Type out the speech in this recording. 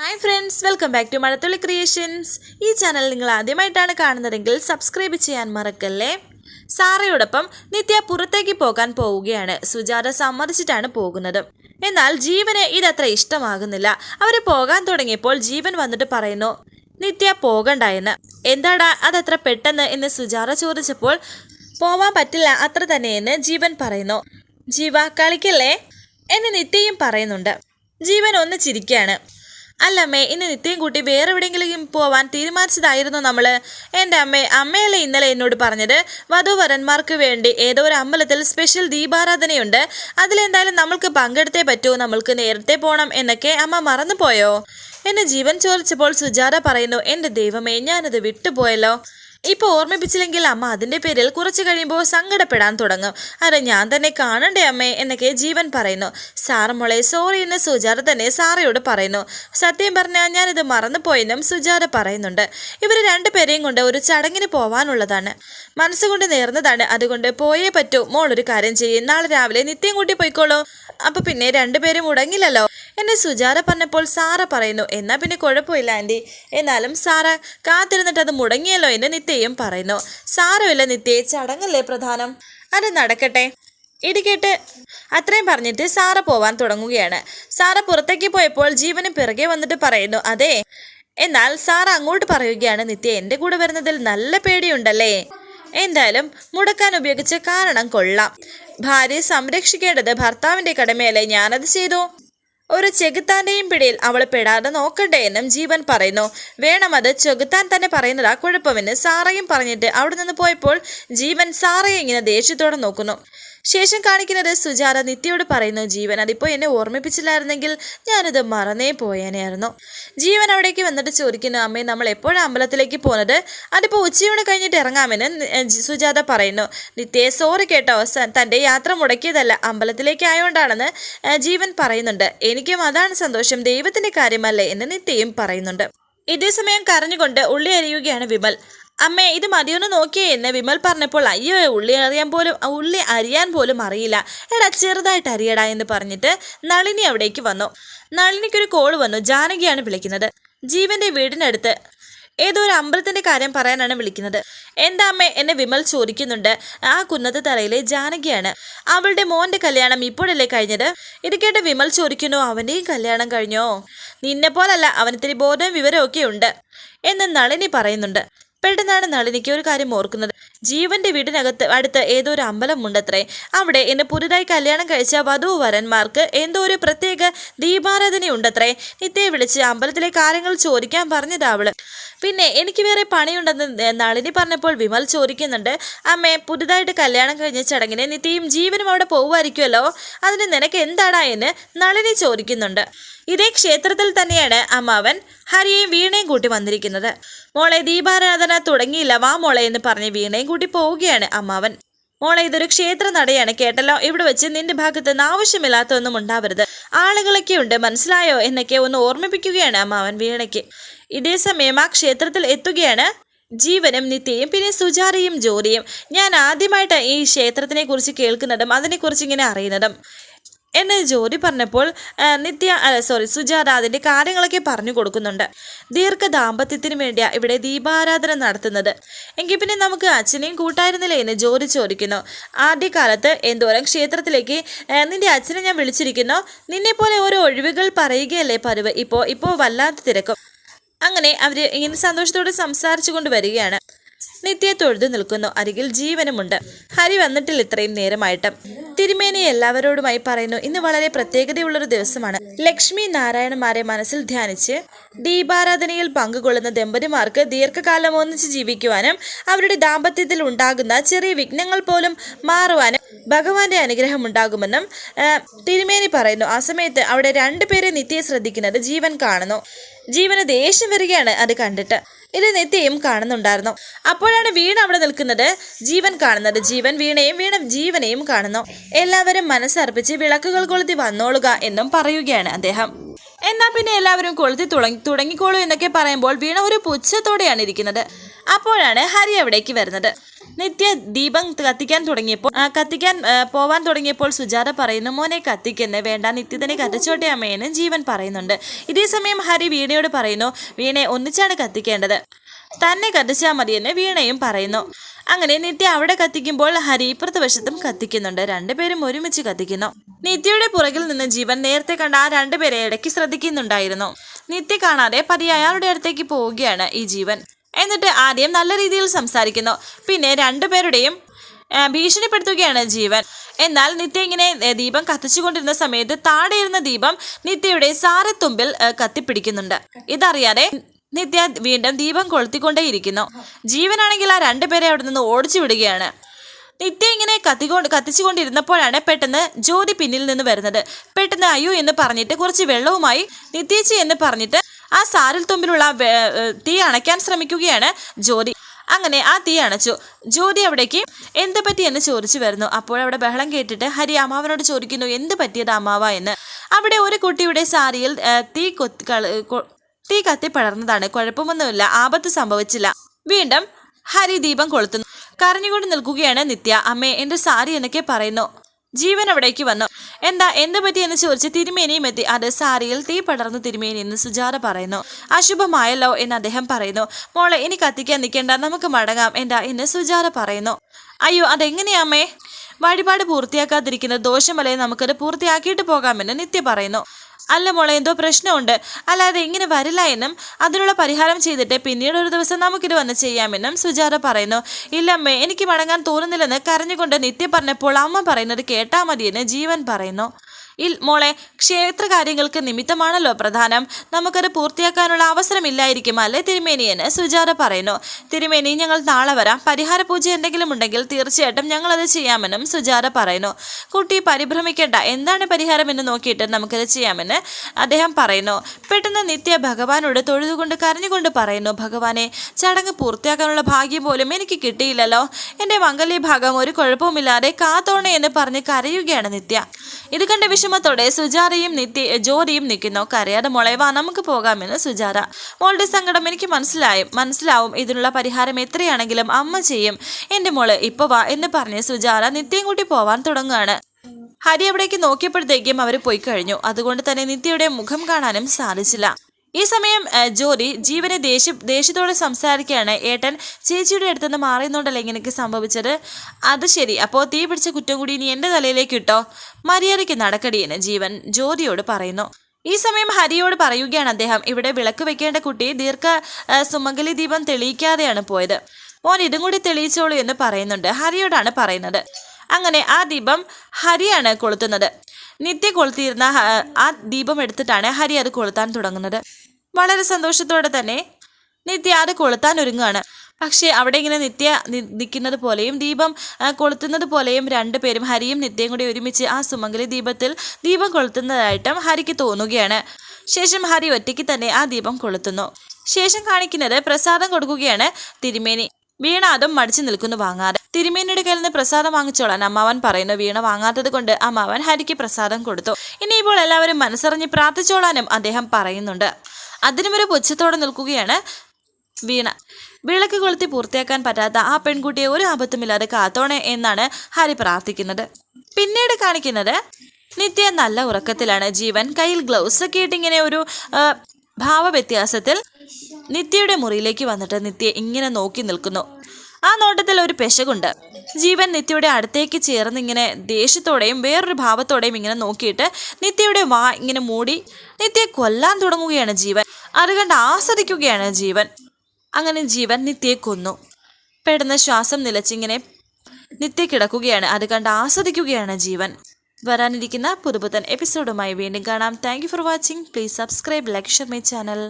Hi friends welcome back to Mazhathulli creations ഈ channel നിങ്ങൾ ആദ്യമായിട്ടാണ് കാണുന്നതെങ്കിൽ സബ്സ്ക്രൈബ് ചെയ്യാൻ മറക്കല്ലേ? സാറയോടൊപ്പം നിത്യ പുറത്തേക്ക് പോകാൻ പോവുകയാണ്. സുജാത സമ്മതിച്ചിട്ടാണ് പോകുന്നത്. എന്നാൽ ജീവന് ഇതത്ര ഇഷ്ടമാകുന്നില്ല. അവർ പോകാൻ തുടങ്ങിയപ്പോൾ ജീവൻ വന്നിട്ട് പറയുന്നു നിത്യ പോകണ്ട എന്ന്. എന്താടാ അതത്ര പെട്ടെന്ന്? എന്ന് സുജാത ചോദിച്ചപ്പോൾ പോവാൻ പറ്റില്ല അത്ര തന്നെയെന്ന് ജീവൻ പറയുന്നു. ജീവ കളിക്കല്ലേ? എന്ന് നിത്യയും പറയുന്നുണ്ട്. ജീവൻ ഒന്ന് ചിരിക്കുകയാണ് അല്ലമ്മേ ഇന്ന് നിത്യം കൂട്ടി വേറെ എവിടെയെങ്കിലും പോവാൻ തീരുമാനിച്ചതായിരുന്നു നമ്മൾ എന്റെ അമ്മേ അമ്മയല്ലേ ഇന്നലെ എന്നോട് പറഞ്ഞത്? വധുവരന്മാർക്ക് വേണ്ടി ഏതോ ഒരു അമ്പലത്തിൽ സ്പെഷ്യൽ ദീപാരാധനയുണ്ട്. അതിലെന്തായാലും നമ്മൾക്ക് പങ്കെടുത്തേ പറ്റൂ നമ്മൾക്ക് നേരത്തെ പോകണം എന്നൊക്കെ അമ്മ മറന്നുപോയോ? എന്നെ ജീവൻ ചോദിച്ചപ്പോൾ സുജാത പറയുന്നു എന്റെ ദൈവമേ ഞാനത് വിട്ടുപോയല്ലോ. ഇപ്പൊ ഓർമ്മിപ്പിച്ചില്ലെങ്കിൽ അമ്മ അതിന്റെ പേരിൽ കുറച്ച് കഴിയുമ്പോൾ സങ്കടപ്പെടാൻ തുടങ്ങും. അരെ ഞാൻ തന്നെ കാണണ്ടേ അമ്മേ? എന്നൊക്കെ ജീവൻ പറയുന്നു. സാറ് മോളെ സോറി എന്ന് സുജാത തന്നെ സാറയോട് പറയുന്നു. സത്യം പറഞ്ഞാൽ ഞാനിത് മറന്നുപോയെന്നും സുജാത പറയുന്നുണ്ട്. ഇവർ രണ്ടുപേരെയും കൊണ്ട് ഒരു ചടങ്ങിന് പോവാനുള്ളതാണ്. മനസ്സുകൊണ്ട് നേർന്നതാണ്. അതുകൊണ്ട് പോയേ പറ്റൂ. മോൾ ഒരു കാര്യം ചെയ്യും. നാളെ രാവിലെ നിത്യം കൂട്ടി പോയിക്കോളൂ. അപ്പൊ പിന്നെ രണ്ടുപേരും മുടങ്ങില്ലല്ലോ എന്നെ സുജാത പറഞ്ഞപ്പോൾ സാറ പറയുന്നു. എന്നാ പിന്നെ കുഴപ്പമില്ല ആന്റി എന്നാലും സാറ കാത്തിരുന്നിട്ട് അത് മുടങ്ങിയല്ലോ എന്ന് നിത്യയും പറയുന്നു. സാരമില്ല നിത്യയെ ചടങ്ങല്ലേ പ്രധാനം? അത് നടക്കട്ടെ. ഇടിക്കേട്ട് അത്രയും പറഞ്ഞിട്ട് സാറ പോവാൻ തുടങ്ങുകയാണ്. സാറ പുറത്തേക്ക് പോയപ്പോൾ ജീവന് പിറകെ വന്നിട്ട് പറയുന്നു അതെ എന്നാൽ സാറ അങ്ങോട്ട് പറയുകയാണ് നിത്യ എന്റെ കൂടെ വരുന്നതിൽ നല്ല പേടിയുണ്ടല്ലേ? എന്തായാലും മുടക്കാൻ ഉപയോഗിച്ച കാരണം കൊള്ളാം. ഭാര്യയെ സംരക്ഷിക്കേണ്ടത് ഭർത്താവിന്റെ കടമയല്ലേ ഞാനത് ചെയ്തു? ഒരു ചെകുത്താന്റെയും പിടിയിൽ അവൾ പെടാതെ നോക്കണ്ടേ എന്നും ജീവൻ പറയുന്നു. വേണം അത് ചെകുത്താൻ തന്നെ പറയുന്നതാ കുഴപ്പമെന്ന് സാറയും പറഞ്ഞിട്ട് അവിടെ നിന്ന് പോയപ്പോൾ ജീവൻ സാറയെ ഇങ്ങനെ ദേഷ്യത്തോടെ നോക്കുന്നു. ശേഷം കാണിക്കുന്നത് സുജാത നിത്യയോട് പറയുന്നു ജീവൻ അതിപ്പോൾ എന്നെ ഓർമ്മിപ്പിച്ചില്ലായിരുന്നെങ്കിൽ ഞാനിത് മറന്നേ പോയേനെയായിരുന്നു. ജീവൻ അവിടേക്ക് വന്നിട്ട് ചോദിക്കുന്നു അമ്മേ നമ്മൾ എപ്പോഴാണ് അമ്പലത്തിലേക്ക് പോകുന്നത് അതിപ്പോൾ ഉച്ചയൂണ് കഴിഞ്ഞിട്ട് ഇറങ്ങാമെന്ന് സുജാത പറയുന്നു. നിത്യയെ സോറി കേട്ടോ തന്റെ യാത്ര മുടക്കിയതല്ല അമ്പലത്തിലേക്ക് ആയതുകൊണ്ടാണെന്ന് ജീവൻ പറയുന്നുണ്ട്. എനിക്കും അതാണ് സന്തോഷം ദൈവത്തിന്റെ കാര്യമല്ലേ എന്ന് നിത്യയും പറയുന്നുണ്ട്. ഇതേസമയം കരഞ്ഞുകൊണ്ട് ഉള്ളി അരിയുകയാണ് വിമൽ. അമ്മേ ഇത് മതിയൊന്ന് നോക്കിയേ എന്ന് വിമൽ പറഞ്ഞപ്പോൾ അയ്യോ ഉള്ളി അറിയാൻ പോലും ഉള്ളി അറിയാൻ പോലും അറിയില്ല. എടാ ചെറുതായിട്ട് അറിയടാ എന്ന് പറഞ്ഞിട്ട് നളിനി അവിടേക്ക് വന്നു. നളിനിക്കൊരു കോൾ വന്നു. ജാനകിയാണ് വിളിക്കുന്നത്. ജീവന്റെ വീടിനടുത്ത് ഏതോ ഒരു അമ്പലത്തിന്റെ കാര്യം പറയാനാണ് വിളിക്കുന്നത്. എന്താ അമ്മേ എന്നെ വിമൽ ചോദിക്കുന്നുണ്ട്. ആ കുന്നത്ത് തറയിലെ ജാനകിയാണ്. അവളുടെ മോന്റെ കല്യാണം ഇപ്പോഴല്ലേ കഴിഞ്ഞത്? ഇത് കേട്ട് വിമൽ ചോദിക്കുന്നു അവന്റെയും കല്യാണം കഴിഞ്ഞോ? നിന്നെ പോലല്ല അവനത്തിരി ബോധവും വിവരമൊക്കെ ഉണ്ട്. എന്ന് നളിനി പറയുന്നുണ്ട്. പെട്ടെന്നാണ് നളിനിക്ക് ഒരു കാര്യം ഓർക്കുന്നത്. ജീവന്റെ വീടിനകത്ത് അടുത്ത് ഏതോ ഒരു അമ്പലമുണ്ടത്രേ? അവിടെ ഇന്ന് പുതുതായി കല്യാണം കഴിച്ച വധു വരന്മാർക്ക് എന്തോ ഒരു പ്രത്യേക ദീപാരാധനയുണ്ടത്രേ. നിത്യയെ വിളിച്ച് അമ്പലത്തിലെ കാര്യങ്ങൾ ചോദിക്കാൻ പറഞ്ഞതാ അവൾ. പിന്നെ എനിക്ക് വേറെ പണിയുണ്ടെന്ന് നളിനി പറഞ്ഞപ്പോൾ വിമൽ ചോദിക്കുന്നുണ്ട് അമ്മേ പുതുതായിട്ട് കല്യാണം കഴിഞ്ഞ ചടങ്ങിന് നിത്യയും ജീവനും അവിടെ പോകുമായിരിക്കുമല്ലോ അതിന് നിനക്ക് എന്താടാ എന്ന് നളിനി ചോദിക്കുന്നുണ്ട്. ഇതേ ക്ഷേത്രത്തിൽ തന്നെയാണ് അമ്മാവൻ ഹരിയെയും വീണയും കൂട്ടി വന്നിരിക്കുന്നത്. മോളെ ദീപാരാധന തുടങ്ങിയില്ല വാ മോളെ എന്ന് പറഞ്ഞ് വീണയും കൂട്ടി പോവുകയാണ് അമ്മാവൻ. മോളെ ഇതൊരു ക്ഷേത്ര നടയാണ്. കേട്ടല്ലോ? ഇവിടെ വെച്ച് നിന്റെ ഭാഗത്ത് നിന്ന് ആവശ്യമില്ലാത്തൊന്നും ഉണ്ടാവരുത്. ആളുകളൊക്കെ ഉണ്ട്. മനസ്സിലായോ? എന്നൊക്കെ ഒന്ന് ഓർമ്മിപ്പിക്കുകയാണ് അമ്മാവൻ വീണയ്ക്ക്. ഇതേ സമയം ആ ക്ഷേത്രത്തിൽ എത്തുകയാണ് ജീവനും നിത്യയും പിന്നെ സുജാരയും ജോലിയും ഞാൻ ആദ്യമായിട്ട് ഈ ക്ഷേത്രത്തിനെ കുറിച്ച് കേൾക്കുന്നതും അതിനെക്കുറിച്ച് ഇങ്ങനെ അറിയുന്നതും. എന്ന് ജോലി പറഞ്ഞപ്പോൾ നിത്യ സോറി സുജാത അതിന്റെ കാര്യങ്ങളൊക്കെ പറഞ്ഞു കൊടുക്കുന്നുണ്ട്. ദീർഘ ദാമ്പത്യത്തിന് വേണ്ടിയാണ് ഇവിടെ ദീപാരാധന നടത്തുന്നത്. എങ്കിൽ പിന്നെ നമുക്ക് അച്ഛനെയും കൂട്ടായിരുന്നില്ലേ എന്ന് ജോലി ചോദിക്കുന്നു. ആദ്യകാലത്ത് എന്തോരം ക്ഷേത്രത്തിലേക്ക് നിന്റെ അച്ഛനെ ഞാൻ വിളിച്ചിരിക്കുന്നു. നിന്നെപ്പോലെ ഓരോ ഒഴിവുകൾ പറയുകയല്ലേ പതിവ്. ഇപ്പോൾ ഇപ്പോൾ വല്ലാത്ത തിരക്കും. അങ്ങനെ അവർ ഇങ്ങനെ സന്തോഷത്തോടെ സംസാരിച്ചു കൊണ്ട് വരികയാണ്. നിത്യ തൊഴുതു നിൽക്കുന്നു. അരികിൽ ജീവനുമുണ്ട്. ഹരി വന്നിട്ടില്ല ഇത്രയും നേരമായിട്ട്. തിരുമേനി എല്ലാവരോടുമായി പറയുന്നു ഇന്ന് വളരെ പ്രത്യേകതയുള്ളൊരു ദിവസമാണ്. ലക്ഷ്മി നാരായണന്മാരെ മനസ്സിൽ ധ്യാനിച്ച് ദീപാരാധനയിൽ പങ്കുകൊള്ളുന്ന ദമ്പതിമാർക്ക് ദീർഘകാലം ഒന്നിച്ച് ജീവിക്കുവാനും അവരുടെ ദാമ്പത്യത്തിൽ ഉണ്ടാകുന്ന ചെറിയ വിഘ്നങ്ങൾ പോലും മാറുവാനും ഭഗവാന്റെ അനുഗ്രഹം ഉണ്ടാകുമെന്നും തിരുമേനി പറയുന്നു. ആ സമയത്ത് അവിടെ രണ്ടുപേരെ നിത്യം ശ്രദ്ധിക്കുന്നത് ജീവൻ കാണുന്നു. ജീവന് ദേഷ്യം വരികയാണ് അത് കണ്ടിട്ട്. ഇത് നിത്യയും കാണുന്നുണ്ടായിരുന്നു. അപ്പോഴാണ് വീണ അവിടെ നിൽക്കുന്നത് ജീവൻ കാണുന്നത്. ജീവൻ വീണയും വീണ ജീവനെയും കാണുന്നു. എല്ലാവരും മനസ്സർപ്പിച്ച് വിളക്കുകൾ കൊളുത്തി വന്നോളുക എന്നും പറയുകയാണ് അദ്ദേഹം. എന്നാ പിന്നെ എല്ലാവരും കൊളുത്തി തുടങ്ങി തുടങ്ങിക്കോളൂ എന്നൊക്കെ പറയുമ്പോൾ വീണ ഒരു പുച്ഛത്തോടെയാണ് ഇരിക്കുന്നത്. അപ്പോഴാണ് ഹരി അവിടേക്ക് വരുന്നത്. നിത്യ ദീപം കത്തിക്കാൻ തുടങ്ങിയപ്പോൾ കത്തിക്കാൻ പോവാൻ തുടങ്ങിയപ്പോൾ സുജാത പറയുന്നു മോനെ കത്തിക്കുന്നേ വേണ്ട നിത്യതനെ കത്തിച്ചോട്ടെ അമ്മയെന്ന് ജീവൻ പറയുന്നുണ്ട്. ഇതേ സമയം ഹരി വീണയോട് പറയുന്നു വീണയെ ഒന്നിച്ചാണ് കത്തിക്കേണ്ടത്. തന്നെ കത്തിച്ചാൽ മതിയെന്ന് വീണയും പറയുന്നു. അങ്ങനെ നിത്യ അവിടെ കത്തിക്കുമ്പോൾ ഹരി ഇപ്പുറത്തെ വശത്തും കത്തിക്കുന്നുണ്ട് രണ്ടുപേരും ഒരുമിച്ച് കത്തിക്കുന്നു. നിത്യയുടെ പുറകിൽ നിന്ന് ജീവൻ നേരത്തെ കണ്ട ആ രണ്ടുപേരെ ഇടയ്ക്ക് ശ്രദ്ധിക്കുന്നുണ്ടായിരുന്നു. നിത്യ കാണാതെ പതിയെ അയാളുടെ അടുത്തേക്ക് പോവുകയാണ് ഈ ജീവൻ. എന്നിട്ട് ആദ്യം നല്ല രീതിയിൽ സംസാരിക്കുന്നു. പിന്നെ രണ്ടുപേരുടെയും ഭീഷണിപ്പെടുത്തുകയാണ് ജീവൻ. എന്നാൽ നിത്യ ഇങ്ങനെ ദീപം കത്തിച്ചുകൊണ്ടിരുന്ന സമയത്ത് താഴെ ദീപം നിത്യയുടെ സാരത്തുമ്പിൽ കത്തിപ്പിടിക്കുന്നുണ്ട്. ഇതറിയാതെ നിത്യ വീണ്ടും ദീപം കൊളുത്തിക്കൊണ്ടേയിരിക്കുന്നു. ജീവനാണെങ്കിൽ ആ രണ്ടുപേരെ അവിടെ നിന്ന് ഓടിച്ചു വിടുകയാണ്. നിത്യ ഇങ്ങനെ കത്തിക്കൊണ്ട് കത്തിച്ചുകൊണ്ടിരുന്നപ്പോഴാണ് പെട്ടെന്ന് ജ്യോതി പിന്നിൽ നിന്ന് വരുന്നത്. പെട്ടെന്ന് അയ്യോ എന്ന് പറഞ്ഞിട്ട് കുറച്ച് വെള്ളവുമായി നിത്യേച്ചി എന്ന് പറഞ്ഞിട്ട് ആ സാരിൽ തുമ്പിലുള്ള തീ അണയ്ക്കാൻ ശ്രമിക്കുകയാണ് ജ്യോതി. അങ്ങനെ ആ തീ അണച്ചു. ജ്യോതി അവിടേക്ക് എന്ത് പറ്റി? എന്ന് ചോദിച്ചു വരുന്നു. അപ്പോഴവിടെ ബഹളം കേട്ടിട്ട് ഹരി അമ്മാവനോട് ചോദിക്കുന്നു എന്ത് പറ്റിയത് അമ്മാവ? എന്ന്. അവിടെ ഒരു കുട്ടിയുടെ സാരിയിൽ തീ കൊത്തി തീ കത്തി പടർന്നതാണ്. കുഴപ്പമൊന്നുമില്ല. ആപത്ത് സംഭവിച്ചില്ല. വീണ്ടും ഹരി ദീപം കൊളുത്തുന്നു. കരഞ്ഞുകൊണ്ട് നിൽക്കുകയാണ് നിത്യ. അമ്മേ എന്റെ സാരി എന്നൊക്കെ പറയുന്നു. ജീവൻ അവിടേക്ക് വന്നു. എന്താ എന്ത് പറ്റി? എന്ന് ചോദിച്ച് തിരുമേനിയും എത്തി. അത് സാരിയിൽ തീ പടർന്നു തിരുമേനി എന്ന് സുജാത പറയുന്നു. അശുഭമായല്ലോ എന്ന് അദ്ദേഹം പറയുന്നു. മോളെ ഇനി കത്തിക്കാൻ നിൽക്കേണ്ട. നമുക്ക് മടങ്ങാം. എന്താ? എന്ന് സുജാത പറയുന്നു. അയ്യോ അതെങ്ങനെയാമേ വഴിപാട് പൂർത്തിയാക്കാതിരിക്കുന്ന ദോഷമല്ലേ നമുക്കത് പൂർത്തിയാക്കിയിട്ട് പോകാമെന്ന് നിത്യ പറയുന്നു. അല്ല മോളെ എന്തോ പ്രശ്നമുണ്ട്. അല്ലാതെ ഇങ്ങനെ വരില്ല എന്നും അതിനുള്ള പരിഹാരം ചെയ്തിട്ട് പിന്നീട് ഒരു ദിവസം നമുക്കിത് വന്ന് ചെയ്യാമെന്നും സുജാത പറയുന്നു. ഇല്ലമ്മേ എനിക്ക് മടങ്ങാൻ തോന്നുന്നില്ലെന്ന് കരഞ്ഞുകൊണ്ട് നിത്യ പറഞ്ഞപ്പോൾ അമ്മ പറയുന്നത് കേട്ടാ മതിയെന്ന് ജീവൻ പറയുന്നു. ഇൽ മോളെ ക്ഷേത്ര കാര്യങ്ങൾക്ക് നിമിത്തമാണല്ലോ പ്രധാനം. നമുക്കത് പൂർത്തിയാക്കാനുള്ള അവസരമില്ലായിരിക്കും അല്ലേ തിരുമേനിയെന്ന് സുജാത പറയുന്നു. തിരുമേനി ഞങ്ങൾ നാളെ വരാം. പരിഹാര പൂജ എന്തെങ്കിലും ഉണ്ടെങ്കിൽ തീർച്ചയായിട്ടും ഞങ്ങളത് ചെയ്യാമെന്നും സുജാത പറയുന്നു. കുട്ടി പരിഭ്രമിക്കേണ്ട. എന്താണ് പരിഹാരമെന്ന് നോക്കിയിട്ട് നമുക്കത് ചെയ്യാമെന്ന് അദ്ദേഹം പറയുന്നു. പെട്ടെന്ന് നിത്യ ഭഗവാനോട് തൊഴുതുകൊണ്ട് കരഞ്ഞുകൊണ്ട് പറയുന്നു ഭഗവാനെ ചടങ്ങ് പൂർത്തിയാക്കാനുള്ള ഭാഗ്യം പോലും എനിക്ക് കിട്ടിയില്ലല്ലോ. എന്റെ മംഗല്യഭാഗം ഒരു കുഴപ്പവുമില്ലാതെ കാത്തോണേ എന്ന് പറഞ്ഞ് കരയുകയാണ് നിത്യ. ഇത് കണ്ട വിഷമത്തോടെ സുജാതയും നിത്യ ജോലിയും നിൽക്കുന്നു. കരയാതെ മോളെ വാ നമുക്ക് പോകാമെന്ന് സുജാത. മോളുടെ സങ്കടം എനിക്ക് മനസ്സിലായും മനസ്സിലാവും. ഇതിനുള്ള പരിഹാരം എത്രയാണെങ്കിലും അമ്മ ചെയ്യും. എന്റെ മോൾ ഇപ്പൊ വാ എന്ന് പറഞ്ഞ് സുജാര നിത്യം കൂട്ടി പോവാൻ തുടങ്ങുകയാണ്. ഹരി അവിടേക്ക് നോക്കിയപ്പോഴത്തേക്കും അവർ പോയി കഴിഞ്ഞു. അതുകൊണ്ട് തന്നെ നിത്യയുടെ മുഖം കാണാനും സാധിച്ചില്ല. ഈ സമയം ജോലി ജീവന ദേഷ്യ ദേഷ്യത്തോടെ സംസാരിക്കുകയാണ്. ഏട്ടൻ ചേച്ചിയുടെ അടുത്തുനിന്ന് മാറിയുന്നുണ്ടല്ലോ ഇങ്ങനെയൊക്കെ സംഭവിച്ചത്? അത് ശരി. അപ്പോൾ തീ പിടിച്ച കുറ്റം കൂടി ഇനി എന്റെ തലയിലേക്ക് ഇട്ടോ? മര്യാദയ്ക്ക് നടക്കടിയെന്ന് ജീവൻ ജ്യോതിയോട് പറയുന്നു. ഈ സമയം ഹരിയോട് പറയുകയാണ് അദ്ദേഹം ഇവിടെ വിളക്ക് വെക്കേണ്ട കുട്ടി ദീർഘ സുമംഗലി ദീപം തെളിയിക്കാതെയാണ് പോയത്. മോൻ ഇതും കൂടി തെളിയിച്ചോളൂ എന്ന് പറയുന്നുണ്ട്. ഹരിയോടാണ് പറയുന്നത്. അങ്ങനെ ആ ദീപം ഹരിയാണ് കൊളുത്തുന്നത്. നിത്യ കൊളുത്തിയിരുന്ന ആ ദീപം എടുത്തിട്ടാണ് ഹരി അത് കൊളുത്താൻ തുടങ്ങുന്നത്. വളരെ സന്തോഷത്തോടെ തന്നെ നിത്യ അത് കൊളുത്താൻ ഒരുങ്ങുകയാണ്. പക്ഷേ അവിടെ ഇങ്ങനെ നിത്യ നിൽക്കുന്നത് പോലെയും ദീപം കൊളുത്തുന്നത് പോലെയും രണ്ടുപേരും ഹരിയും നിത്യയും കൂടി ഒരുമിച്ച് ആ സുമംഗലി ദീപത്തിൽ ദീപം കൊളുത്തുന്നതായിട്ടും ഹരിക്ക് തോന്നുകയാണ്. ശേഷം ഹരി ഒറ്റയ്ക്ക് തന്നെ ആ ദീപം കൊളുത്തുന്നു. ശേഷം കാണിക്കുന്നത് പ്രസാദം കൊടുക്കുകയാണ് തിരുമേനി. വീണ അതും മടിച്ചു നിൽക്കുന്നു വാങ്ങാതെ. തിരുമേനിയുടെ കയ്യിൽ നിന്ന് പ്രസാദം വാങ്ങിച്ചോളാൻ അമ്മാവൻ പറയുന്നു വീണ വാങ്ങാത്തത് കൊണ്ട് അമ്മാവൻ ഹരിക്ക് പ്രസാദം കൊടുത്തു. ഇനിയിപ്പോൾ എല്ലാവരും മനസ്സറിഞ്ഞ് പ്രാർത്ഥിച്ചോളാനും അദ്ദേഹം പറയുന്നുണ്ട്. അതിനും ഒരു പുച്ഛത്തോടെ നിൽക്കുകയാണ് വീണ. വിളക്ക് കൊളുത്തി പൂർത്തിയാക്കാൻ പറ്റാത്ത ആ പെൺകുട്ടിയെ ഒരു ആപത്തുമില്ലാതെ കാത്തോണേ എന്നാണ് ഹരി പ്രാർത്ഥിക്കുന്നത്. പിന്നീട് കാണിക്കുന്നത് നിത്യ നല്ല ഉറക്കത്തിലാണ് ജീവൻ. കയ്യിൽ ഗ്ലൗസ് ഒക്കെ ഇട്ടിങ്ങനെ ഒരു ഭാവ ഭാവവ്യത്യാസത്തിൽ നിത്യയുടെ മുറിയിലേക്ക് വന്നിട്ട് നിത്യ ഇങ്ങനെ നോക്കി നിൽക്കുന്നു. ആ നോട്ടത്തിൽ ഒരു പെശകുണ്ട്. ജീവൻ നിത്യയുടെ അടുത്തേക്ക് ചേർന്ന് ഇങ്ങനെ ദേഷ്യത്തോടെയും വേറൊരു ഭാവത്തോടെയും ഇങ്ങനെ നോക്കിയിട്ട് നിത്യയുടെ വാ ഇങ്ങനെ മൂടി നിത്യയെ കൊല്ലാൻ തുടങ്ങുകയാണ് ജീവൻ. അത് കണ്ട് ആസ്വദിക്കുകയാണ് ജീവൻ. അങ്ങനെ ജീവൻ നിത്യയെ കൊന്നു. പെടുന്ന ശ്വാസം നിലച്ചിങ്ങനെ നിത്യ കിടക്കുകയാണ്. അത് കണ്ട് ആസ്വദിക്കുകയാണ് ജീവൻ. വരാനിരിക്കുന്ന പുതുപുത്തൻ എപ്പിസോഡുമായി വീണ്ടും കാണാം. Thank for watching please subscribe like share my channel